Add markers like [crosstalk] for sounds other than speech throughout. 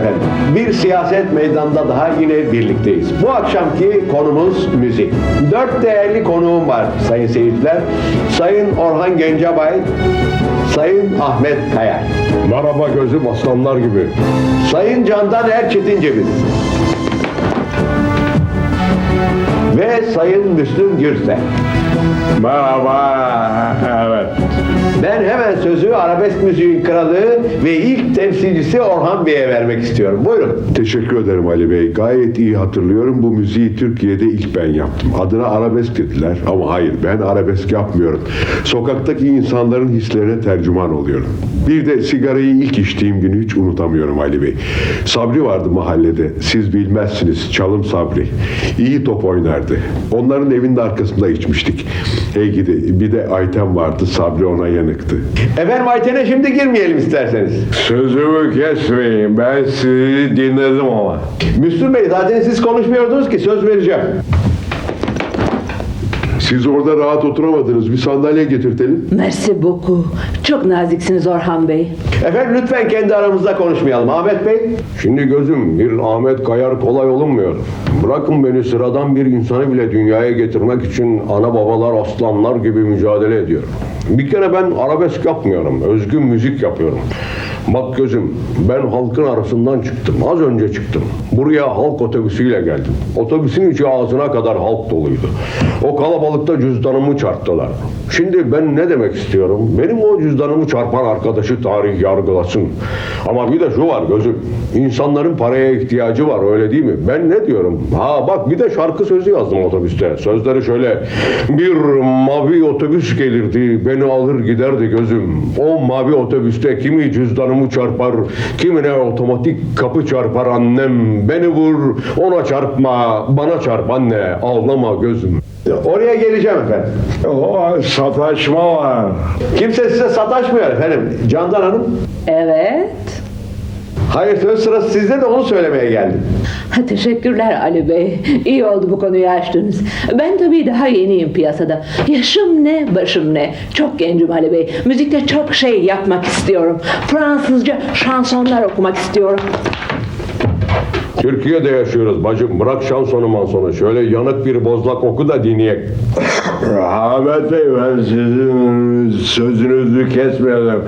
efendim. Bir siyaset meydanında daha yine birlikteyiz. Bu akşamki konumuz müzik. Dört değerli konuğum var sayın seyirciler. Sayın Orhan Gencebay, Sayın Ahmet Kaya, Merhaba gözüm aslanlar gibi. Sayın Candan Erçetin Ceviz ve Sayın Müslüm Gürse. Merhaba. Evet. Ben hemen sözü arabesk müziğin kralı ve ilk temsilcisi Orhan Bey'e vermek istiyorum. Buyurun. Teşekkür ederim Ali Bey. Gayet iyi hatırlıyorum. Bu müziği Türkiye'de ilk ben yaptım. Adına arabesk dediler ama hayır ben arabesk yapmıyorum. Sokaktaki insanların hislerine tercüman oluyorum. Bir de sigarayı ilk içtiğim günü hiç unutamıyorum Ali Bey. Sabri vardı mahallede. Siz bilmezsiniz. Çalım Sabri. İyi top oynardı. Onların evinin arkasında içmiştik. Hey gidi bir de Ayten vardı. Sabri ona yanıktı. Efendim Ayten'e şimdi girmeyelim isterseniz. Sözümü kesmeyin. Ben sizi dinledim ama. Müslüm Bey zaten siz konuşmuyordunuz ki söz vereceğim. Siz orada rahat oturamadınız. Bir sandalye getirtelim. Merci beaucoup. Çok naziksiniz Orhan Bey. Efendim lütfen kendi aramızda konuşmayalım. Ahmet Bey. Şimdi gözüm bir Ahmet Kayar kolay olunmuyor. Bırakın beni sıradan bir insanı bile dünyaya getirmek için ana babalar aslanlar gibi mücadele ediyor. Bir kere ben arabesk yapmıyorum. Özgün müzik yapıyorum. Bak gözüm ben halkın arasından çıktım. Az önce çıktım. Buraya halk otobüsüyle geldim. Otobüsün içi ağzına kadar halk doluydu. O kalabalıkta cüzdanımı çarptılar. Şimdi ben ne demek istiyorum? Benim o cüzdanımı çarpan arkadaşı tarih yargılasın. Ama bir de şu var gözüm. İnsanların paraya ihtiyacı var öyle değil mi? Ben ne diyorum? Ha bak bir de şarkı sözü yazdım otobüste. Sözleri şöyle. Bir mavi otobüs gelirdi. Beni alır giderdi gözüm. O mavi otobüste kimi cüzdanımı çarpar. Kimine otomatik kapı çarpar annem. Beni vur ona çarpma. Bana çarp anne. Ağlama gözüm. Oraya geleceğim efendim. O sataşma var. Kimse size sataşmıyor efendim. Candan Hanım. Evet. Hayır söz sırası sizde de onu söylemeye geldim. Ha, teşekkürler Ali Bey. İyi oldu bu konuyu açtınız. Ben tabii daha yeniyim piyasada. Yaşım ne, başım ne. Çok gencim Ali Bey. Müzikte çok şey yapmak istiyorum. Fransızca şansonlar okumak istiyorum. Türkiye'de yaşıyoruz bacım. Bırak şansonu mansonu. Şöyle yanık bir bozlak oku da dinleyek. Ahmet Bey ben sizin sözünüzü kesmedim.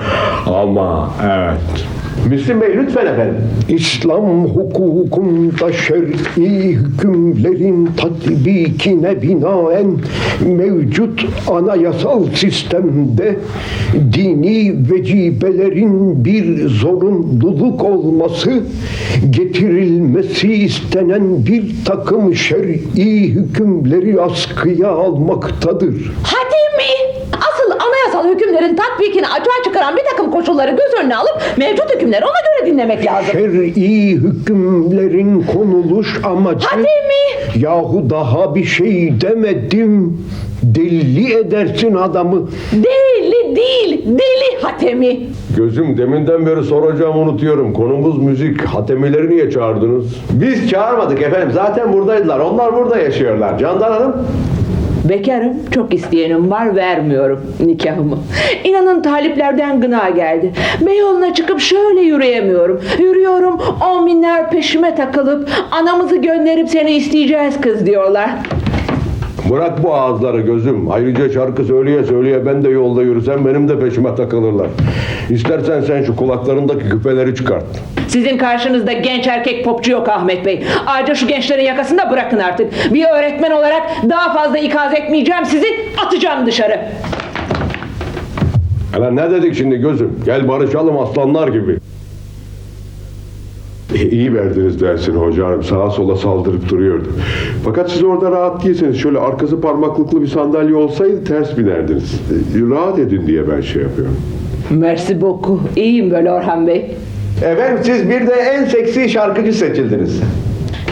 Ama evet. Müslüm Bey lütfen efendim. İslam hukukunda şer'i hükümlerin tatbikine binaen mevcut anayasal sistemde dini vecibelerin bir zorunluluk olması getirilmesi istenen bir takım şer'i hükümleri askıya almaktadır. Hadi anayasal hükümlerin tatbikini açığa çıkaran bir takım koşulları göz önüne alıp mevcut hükümleri ona göre dinlemek lazım. Şer'i hükümlerin konuluş amacı Hadi mi? Yahu daha bir şey demedim. Deli edersin adamı. Deli değil, deli Hatemi. Gözüm deminden beri soracağımı unutuyorum. Konumuz müzik. Hatemileri niye çağırdınız? Biz çağırmadık efendim. Zaten buradaydılar. Onlar burada yaşıyorlar. Candan Hanım. Bekarım, çok isteyenim var, vermiyorum nikahımı. İnanın taliplerden gına geldi. Beyoğlu'na çıkıp şöyle yürüyemiyorum. Yürüyorum, on binler peşime takılıp, anamızı gönderip seni isteyeceğiz kız diyorlar. Bırak bu ağızları gözüm. Ayrıca şarkı söyleye söyleye ben de yolda yürüsem benim de peşime takılırlar. İstersen sen şu kulaklarındaki küpeleri çıkart. Sizin karşınızda genç erkek popçu yok Ahmet Bey. Ayrıca şu gençlerin yakasında bırakın artık. Bir öğretmen olarak daha fazla ikaz etmeyeceğim sizi, atacağım dışarı. Hele ne dedik şimdi gözüm? Gel barışalım aslanlar gibi. İyi verdiniz dersini hocam. Sağa sola saldırıp duruyordu. Fakat siz orada rahat değilseniz şöyle arkası parmaklıklı bir sandalye olsaydı ters binerdiniz. E, Rahat edin diye ben şey yapıyorum. Merci beaucoup. İyiyim böyle Orhan Bey. Efendim siz bir de en seksi şarkıcı seçildiniz.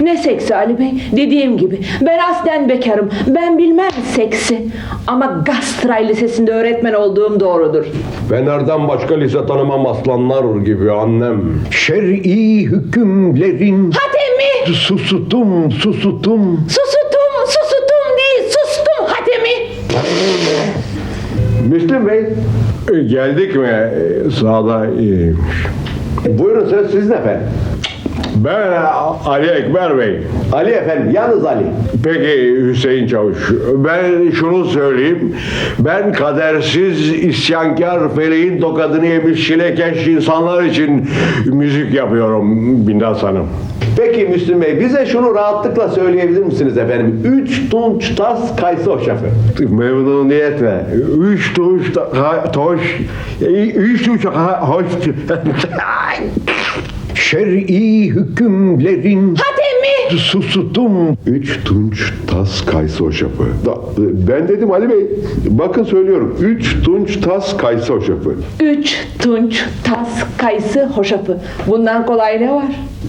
Ne seksi Ali Bey? Dediğim gibi ben aslen bekarım. Ben bilmem seksi. Ama Gastray Lisesi'nde öğretmen olduğum doğrudur. Fener'den başka lise tanımam aslanlar gibi annem. Şer'i hükümlerin Hatemi! susutum susutum Susutum, susutum değil, sustum Hatemi! Müslüm Bey. E, Geldik mi? E, Sağda iyiymiş. Buyurun söz sizin efendim. Ben Ali Ekber Bey. Ali efendim, yalnız Ali. Peki Hüseyin Çavuş, ben şunu söyleyeyim. Ben kadersiz, isyankar, feleğin tokadını yemiş çilekeş insanlar için müzik yapıyorum Bindas Hanım. Peki Müslüm Bey, bize şunu rahatlıkla söyleyebilir misiniz efendim? Üç tunç tas kayısı hoşafı. Memnuniyetle. Üç tuş, ta- toş, üç tuş, ha- hoş. [laughs] Şer'i hükümlerin Hatemi! susudum. Üç tunç tas kayısı hoşafı. Da- Ben dedim Ali Bey, bakın söylüyorum. Üç tunç tas kayısı hoşafı. Üç tunç tas kayısı hoşafı. Bundan kolay ne var?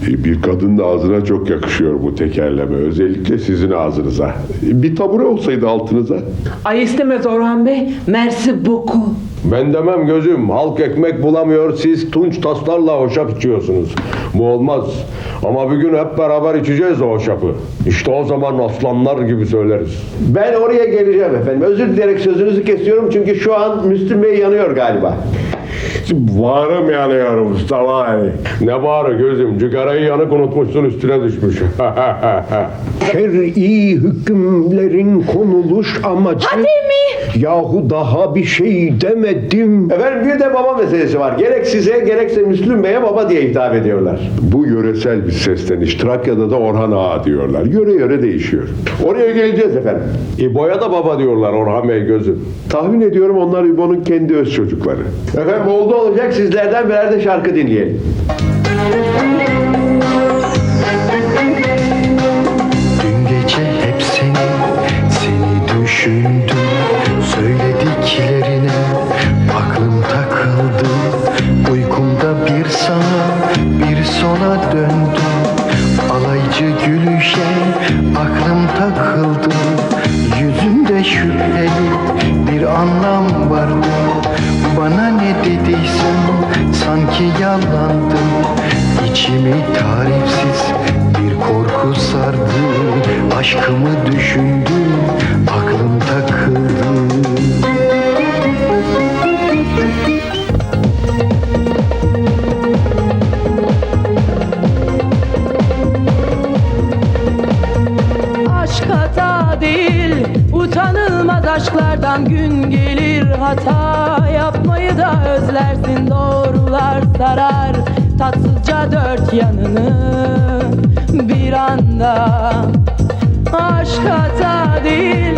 Bir kadının ağzına çok yakışıyor bu tekerleme. Özellikle sizin ağzınıza. Bir tabure olsaydı altınıza. Ay istemez Orhan Bey. Mersi boku. Ben demem gözüm. Halk ekmek bulamıyor. Siz tunç taslarla hoşaf içiyorsunuz. Bu olmaz. Ama bir gün hep beraber içeceğiz o hoşafı. İşte o zaman aslanlar gibi söyleriz. Ben oraya geleceğim efendim. Özür dileyerek sözünüzü kesiyorum çünkü şu an Müslüm Bey yanıyor galiba. Bağrım yanıyor Mustafa Ali. Ne bağrı gözüm? Cigarayı yanık unutmuşsun üstüne düşmüş. [laughs] Şer'i hükümlerin konuluş amacı. Hatemi! Yahu daha bir şey demedim. Efendim bir de baba meselesi var. Gerek size gerekse Müslüm Bey'e baba diye hitap ediyorlar. Bu yöresel bir sesleniş. Trakya'da da Orhan Ağa diyorlar. Yöre yöre değişiyor. Oraya geleceğiz efendim. İbo'ya da baba diyorlar Orhan Bey gözüm. Tahmin ediyorum onlar İbo'nun kendi öz çocukları. Efendim oldu olacak sizlerden birer de şarkı dinleyelim. Hata yapmayı da özlersin. Doğrular sarar tatsızca dört yanını bir anda. Aşk hata değil,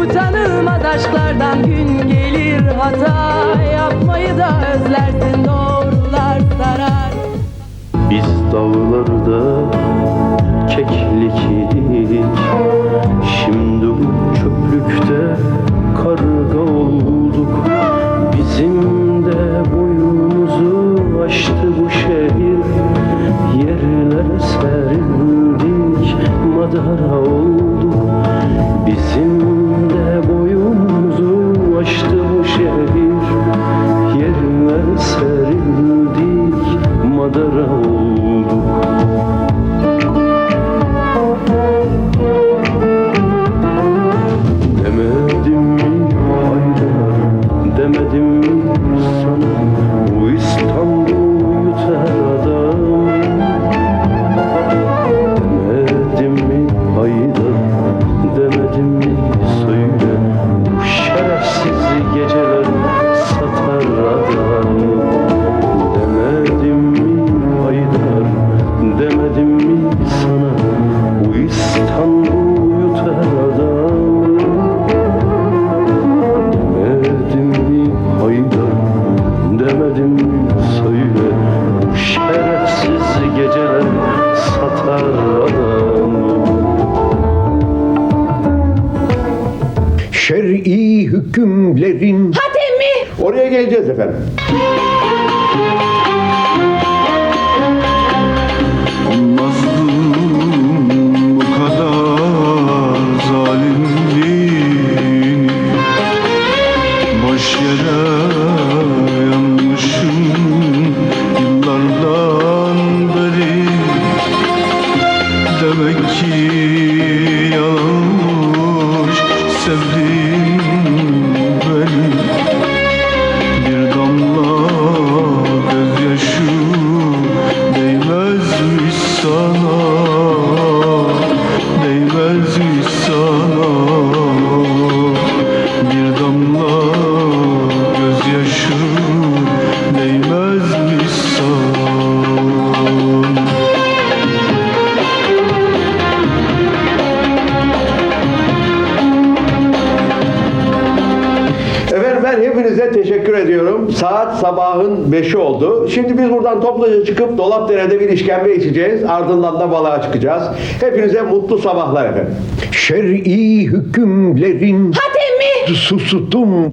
utanılmaz aşklardan gün gelir. Hata yapmayı da özlersin. Doğrular sarar. Biz dağlarda keklik idik Şimdi bu çöplükte karga olduk. Bizim de boyumuzu aştı bu şehir. Yerlere serildik madara olduk Demek ki yalanmış sevdiğim Saat sabahın 5'i oldu. Şimdi biz buradan topluca çıkıp Dolapdere'de bir işkembe içeceğiz. Ardından da balığa çıkacağız. Hepinize mutlu sabahlar efendim. Şer'i hükümlerin Hadi emmi. susudum